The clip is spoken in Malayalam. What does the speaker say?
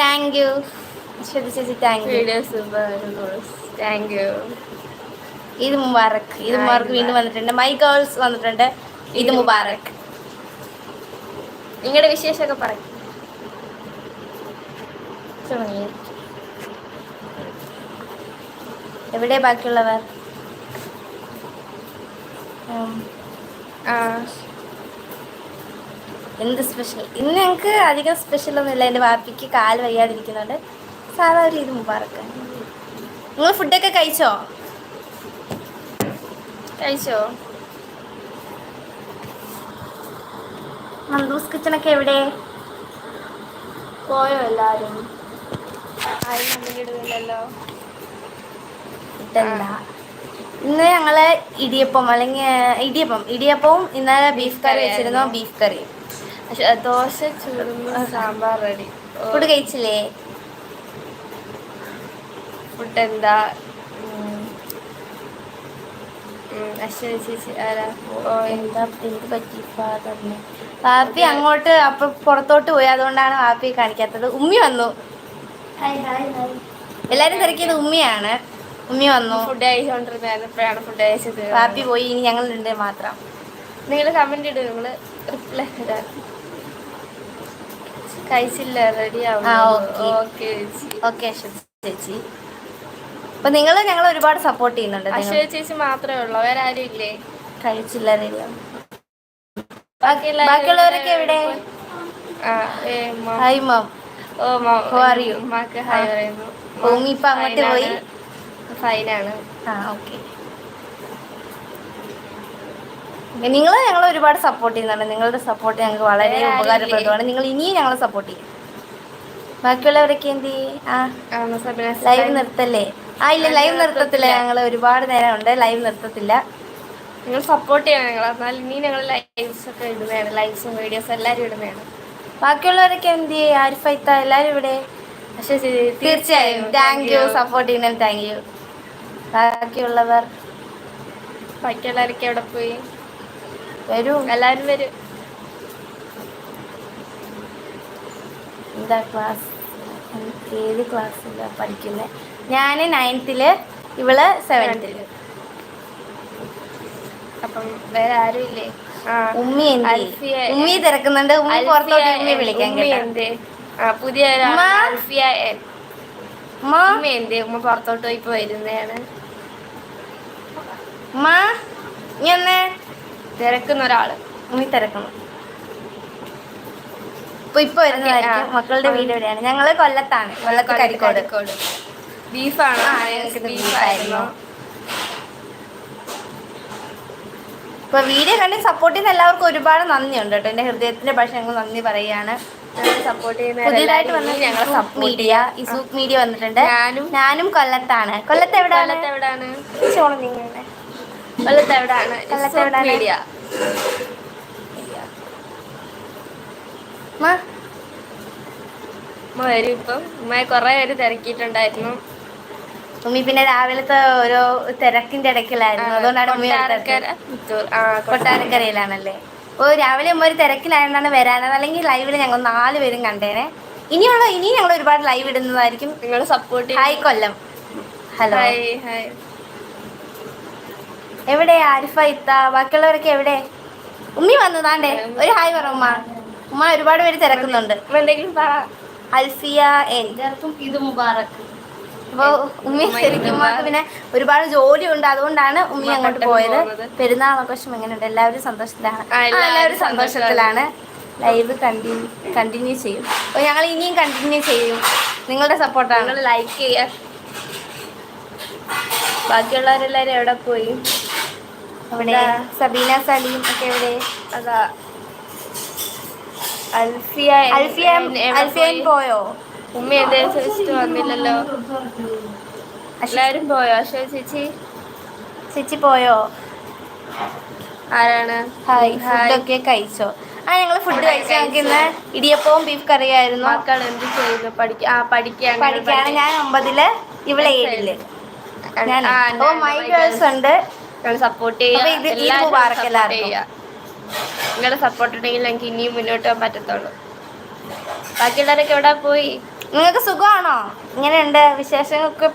താങ്ക് യു ശ്രുതി ചേച്ചി thank you videos thank you ഇത് മുബാറക്. ഇത് മുബാറക് വീണ്ടും വന്നിട്ടുണ്ട്. മൈ ഗേൾസ് വന്നിട്ടുണ്ട്. ഇത് മുബാറക്. നിങ്ങളുടെ വിശേഷമൊക്കെ പറയും. എവിടെ ബാക്കിയുള്ളവർ? ആ. എന്ത് സ്പെഷ്യൽ ഇന്ന് ഞങ്ങൾക്ക് അധികം സ്പെഷ്യൽ ഒന്നുമില്ല. എന്റെ വാപ്പിക്ക് കാൽ വയ്യാതിരിക്കുന്നുണ്ട്. സാധാ ഒരു ഇത് മുബാറക്ക്. നിങ്ങൾ ഫുഡൊക്കെ കഴിച്ചോ? കഴിച്ചോ? മന്ദൂസ് കിച്ചണൊക്കെ എവിടെ? പോയോ എല്ലാവരും ആരും ഇതല്ല. ഇന്ന് ഞങ്ങൾ ഇടിയപ്പം അല്ലെങ്കിൽ ഇടിയപ്പം ഇടിയപ്പവും ഇന്നലെ ബീഫ് കറി വെച്ചിരുന്നു. ബീഫ് കറി ദോശ ചൂടുന്നു സാമ്പാർ റെഡി. ഫുഡ് കഴിച്ചില്ലേ? ഫുഡ് എന്താ? അശ്വതി ചേച്ചി ആരാ? എന്താ എന്ത് പറ്റി? പറഞ്ഞു പാപ്പി അങ്ങോട്ട് അപ്പൊ പുറത്തോട്ട് പോയി. അതുകൊണ്ടാണ് പാപ്പി കാണിക്കാത്തത്. ഉമ്മി വന്നു. എല്ലാരും തിരക്കിയത് ഉമ്മിയാണ്. ഉമ്മി വന്നു. ഫുഡ് കഴിച്ചുകൊണ്ടിരുന്നായിരുന്നു ഇപ്പോഴാണ് ഫുഡ് കഴിച്ചത്. പാപ്പി പോയി. ഇനി ഞങ്ങളുണ്ട് മാത്രം. നിങ്ങൾ കമന്റ് ഇടും. നിങ്ങൾ റിപ്ലൈ തരാം. കഴിച്ചില്ല റെഡി. ഓക്കെ. ചേച്ചി. ഓക്കെ അശ്വതി ചേച്ചി. അപ്പൊ നിങ്ങൾ ഞങ്ങൾ ഒരുപാട് സപ്പോർട്ട് ചെയ്യുന്നുണ്ട്. അശ്വതി ചേച്ചി മാത്രമേ ഉള്ളൂ വേറെ ആരും ഇല്ലേ? കഴിച്ചില്ല ബാക്കിയുള്ളവരൊക്കെ എവിടെ? ഹായ് മാം ഓ മ- you? ഉമ്മാക്ക് ഹായ് പറയുന്നു. ഉമ്മി ഇപ്പൊ അങ്ങോട്ട് പോയി? ഫൈനാണ്. ആ ഓക്കെ. നിങ്ങൾ ഞങ്ങളെ ഒരുപാട് സപ്പോർട്ട് ചെയ്യുന്നുണ്ട്. നിങ്ങളുടെ സപ്പോർട്ട് ഞങ്ങൾക്ക് വളരെ ഉപകാരപ്രദമാണ്. നിങ്ങൾ ഇനിയും ഞങ്ങളെ സപ്പോർട്ട് ചെയ്യും. ബാക്കിയുള്ളവരൊക്കെ എന്ത്? ആ. ലൈവ് നിർത്തല്ലേ? ആ ഇല്ല ലൈവ് നിർത്തത്തില്ല. ഞങ്ങൾ ഒരുപാട് നേരം ഉണ്ട് ലൈവ് നിർത്തത്തില്ല. നിങ്ങൾ സപ്പോർട്ട് ചെയ്യണം ഞങ്ങൾ എന്നാൽ ഇനി ഞങ്ങൾ ലൈവ്സ് ഒക്കെ ഇടുന്നതാണ്. ലൈവ്സും വീഡിയോസും എല്ലാവരും ഇടുന്നതാണ്. ബാക്കിയുള്ളവരൊക്കെ എന്ത് ചെയ്യും? ആരിഫൈത്ത എല്ലാവരും ഇവിടെ? പക്ഷേ തീർച്ചയായും. താങ്ക് യു സപ്പോർട്ട് ചെയ്യുന്നതിന് താങ്ക് യു ബാക്കിയുള്ളവർ? ബാക്കിയുള്ളവരൊക്കെ എവിടെ പോയി? വരൂ. എല്ലാവരും വരും. എന്താ ക്ലാസ്? ഏത് ക്ലാസ്സിലാണ് പഠിക്കുന്നത് ഞാൻ നയൻത്തിൽ ഇവൾ സെവൻത്തിൽ. അപ്പം വേറെ ആരും ഇല്ലേ? ഉമ്മി ഉമ്മി തിരക്കുന്നുണ്ട്. ഉമ്മി പുറത്തോട്ട് ഉമ്മി വിളിക്കാൻ എന്തേ? പുതിയ? അൽഫിയ. ഉമ്മ? എന്തേ ഉമ്മ പുറത്തോട്ട് പോയി വരുന്നതാണ്. ഉമ്മ? നീ ഒന്ന് തിരക്കുന്ന ഒരാൾ. ഉമ്മി തിരക്കുന്നു ഇപ്പൊ ഇപ്പൊ വരുന്നതായിരിക്കും. മക്കളുടെ വീട് എവിടെയാണ്? ഞങ്ങൾ കൊല്ലത്താണ്. കൊല്ലത്ത് കരിക്കോട്. ബീഫാണ്. ബീഫായിരുന്നു. ഇപ്പൊ വീഡിയോ കണ്ടി സപ്പോർട്ട് ചെയ്യുന്ന എല്ലാവർക്കും ഒരുപാട് നന്ദിയുണ്ട് കേട്ടോ. എന്റെ ഹൃദയത്തിന്റെ ഭാഷ ഞങ്ങൾ നന്ദി പറയാണ്. പുതിയതായിട്ട് വന്ന ഞങ്ങൾ മീഡിയ ഇസൂക്ക് മീഡിയ വന്നിട്ടുണ്ട്. ഞാനും ഞാനും കൊല്ലത്താണ്. കൊല്ലത്ത് എവിടെയാണ് കൊല്ലത്ത് എവിടാണ് ചോളം നിങ്ങളുടെ കൊല്ലത്ത് എവിടാണ് കൊല്ലത്ത് എവിടാണ്? മീഡിയ ഉമ്മ, ഉമ്മ വരും ഇപ്പം. ഉമ്മയെ കുറെ പേര് തിരക്കിയിട്ടുണ്ടായിരുന്നു. ഉമ്മി പിന്നെ രാവിലത്തെ ഓരോ തിരക്കിന്റെ ഇടയ്ക്കിലായിരുന്നു. അതുകൊണ്ടാണ് ഉമ്മി കൊട്ടാരക്കരയിലാണല്ലേ? ഓ രാവിലെ ഉമ്മ ഒരു തിരക്കിലായതുകൊണ്ടാണ് വരാനത് അല്ലെങ്കിൽ ലൈവിൽ ഞങ്ങൾ നാല് പേരും കണ്ടേനെ. ഇനിയുള്ള ഇനി ഞങ്ങൾ ഒരുപാട് ലൈവ് ഇടുന്നതായിരിക്കും. നിങ്ങൾ support hi Kollam. Hello. Hi hi. എവിടെ ആരിഫ ഇത്ത ബാക്കിയുള്ളവരൊക്കെ എവിടെ? ഉമ്മി വന്നതാണ്ടേ ഒരു ഹായ് പറ ഉമ്മ. ഉമ്മ ഒരുപാട് പേര് തിരക്കുന്നുണ്ട്. എന്തെങ്കിലും പറ. അൽഫിയ എൻ. ഇത് മുബാറക്ക് അപ്പോൾ ഉമ്മി ശരിക്കും ഉമ്മാക്ക് പിന്നെ ഒരുപാട് ജോലിയുണ്ട്. അതുകൊണ്ടാണ് ഉമ്മി അങ്ങോട്ട് പോയത്. പെരുന്നാൾ ആഘോഷം എങ്ങനെയുണ്ട്? എല്ലാവരും സന്തോഷത്തിലാണ്. എല്ലാവരും സന്തോഷത്തിലാണ്. ലൈവ് കണ്ടിന്യൂ കണ്ടിന്യൂ ചെയ്യും. അപ്പോൾ ഞങ്ങൾ ഇനിയും കണ്ടിന്യൂ ചെയ്യും. നിങ്ങളുടെ സപ്പോർട്ടാണ് ലൈക്ക് ചെയ്യുക. ബാക്കിയുള്ളവരെല്ലാരും എവിടെ പോയി? അവിടെ സബീന സലീം ഒക്കെ എവിടെ? അതാ. അൽഫിയ അൽഫിയ അൽഫിയൻ പോയോ? ഉമ്മ ചോദിച്ചിട്ട് വന്നില്ലല്ലോ. എല്ലാരും പോയോ? അശോ ചേച്ചി? ചേച്ചി പോയോ? ആരാണ്? Hi hi. ഫുഡൊക്കെ കഴിച്ചോ? ആ ഞങ്ങൾ ഫുഡ് കഴിച്ചു ഞങ്ങൾക്ക് ഇടിയപ്പവും ബീഫ് കറിയായിരുന്നു. മക്കൾ എന്ത് ചെയ്യുന്നു? പഠിക്ക ആ പഠിക്കാൻ പഠിക്കാണ്. ഞാൻ ഒമ്പതിൽ ഇവിടെ ഏഴിൽ. ഓ മൈ ഗേൾസ് ഉണ്ട്. സപ്പോർട്ട്. ചെയ്യുക നിങ്ങളുടെ സപ്പോർട്ട് ഉണ്ടെങ്കിൽ ഞങ്ങൾക്ക് ഇനിയും മുന്നോട്ട് പോകാൻ പറ്റത്തുള്ളൂ. ബാക്കിയുള്ളവരൊക്കെ എവിടെ പോയി? നിങ്ങൾക്ക് സുഖമാണോ? ഇങ്ങനെയുണ്ട്. വിശേഷങ്ങൾക്ക്